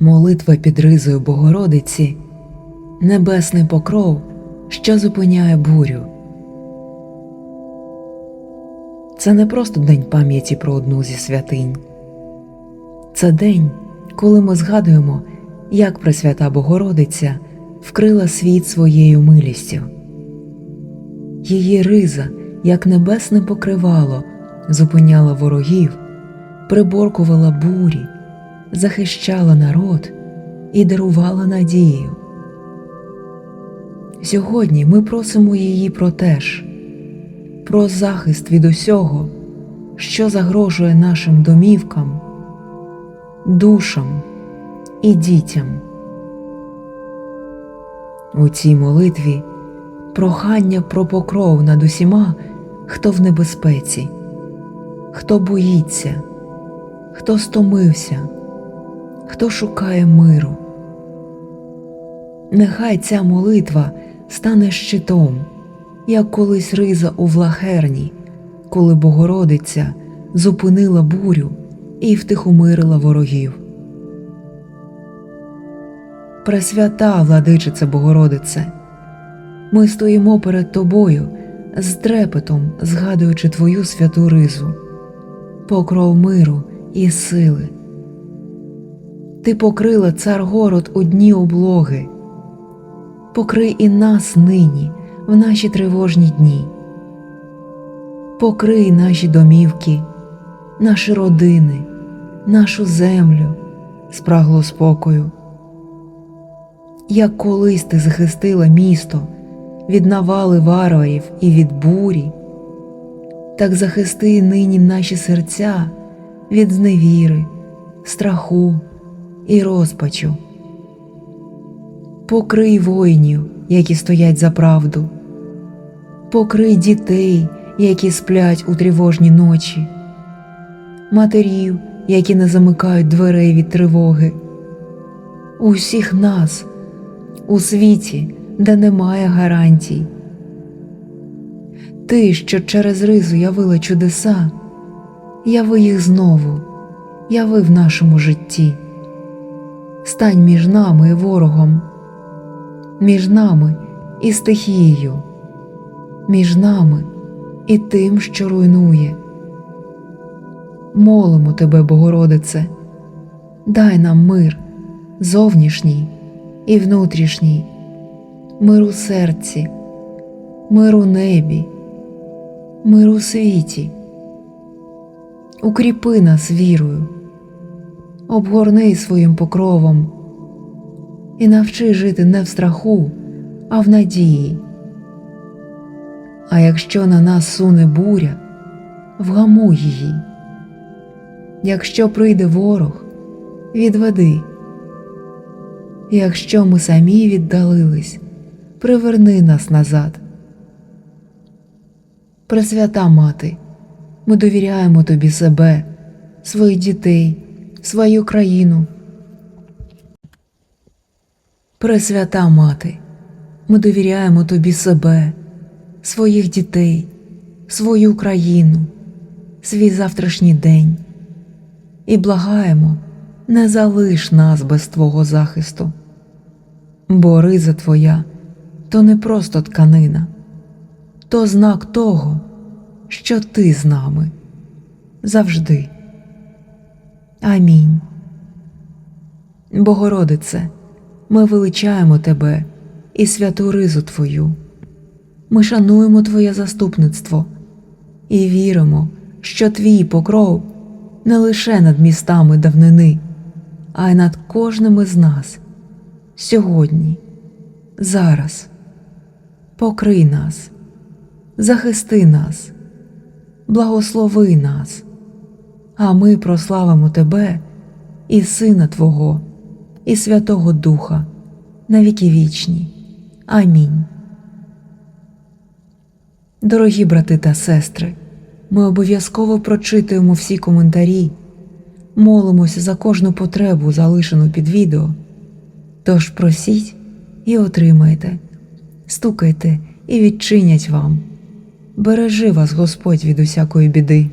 Молитва під ризою Богородиці небесний покров, що зупиняє бурю. Це не просто день пам'яті про одну зі святинь. Це день, коли ми згадуємо, як Пресвята Богородиця вкрила світ своєю милістю. Її риза, як небесне покривало, зупиняла ворогів, приборкувала бурі, захищала народ і дарувала надію. Сьогодні ми просимо її про те ж, про захист від усього, що загрожує нашим домівкам, душам і дітям. У цій молитві прохання про покров над усіма, хто в небезпеці, хто боїться, хто стомився, хто шукає миру. Нехай ця молитва стане щитом, як колись риза у влахерні, коли Богородиця зупинила бурю і втихомирила ворогів. Пресвята, владичице Богородице, ми стоїмо перед тобою з трепетом, згадуючи Твою святу ризу, покров миру і сили. Ти покрила цар город у дні облоги, покрий і нас нині в наші тривожні дні, покрий наші домівки, наші родини, нашу землю, спрагло спокою. Як колись ти захистила місто від навали варварів і від бурі, так захисти нині наші серця від зневіри, страху і розпачу. Покрий воїнів, які стоять за правду, покрий дітей, які сплять у тривожні ночі, матерів, які не замикають дверей від тривоги, усіх нас у світі, де немає гарантій. Ти, що через ризу явила чудеса, яви їх знову, яви в нашому житті. Стань між нами і ворогом, між нами і стихією, між нами і тим, що руйнує. Молимо тебе, Богородице, дай нам мир зовнішній і внутрішній, мир у серці, мир у небі, мир у світі. Укріпи нас вірою, обгорни своїм покровом і навчи жити не в страху, а в надії. А якщо на нас суне буря, вгамуй її. Якщо прийде ворог, відведи. Якщо ми самі віддалились, приверни нас назад. Пресвята мати, ми довіряємо тобі себе, своїх дітей, свою країну. Пресвята мати, ми довіряємо тобі себе, своїх дітей, свою країну, свій завтрашній день і благаємо, не залиш нас без Твого захисту, бо риза Твоя то не просто тканина, то знак того, що Ти з нами завжди. Амінь. Богородице, ми величаємо Тебе і святу ризу Твою. Ми шануємо Твоє заступництво і віримо, що Твій покров не лише над містами давнини, а й над кожним із нас сьогодні, зараз. Покрий нас, захисти нас, благослови нас, а ми прославимо Тебе і Сина Твого, і Святого Духа на віки вічні. Амінь. Дорогі брати та сестри, ми обов'язково прочитуємо всі коментарі, молимося за кожну потребу, залишену під відео. Тож просіть і отримайте, стукайте і відчинять вам. Бережи вас Господь від усякої біди.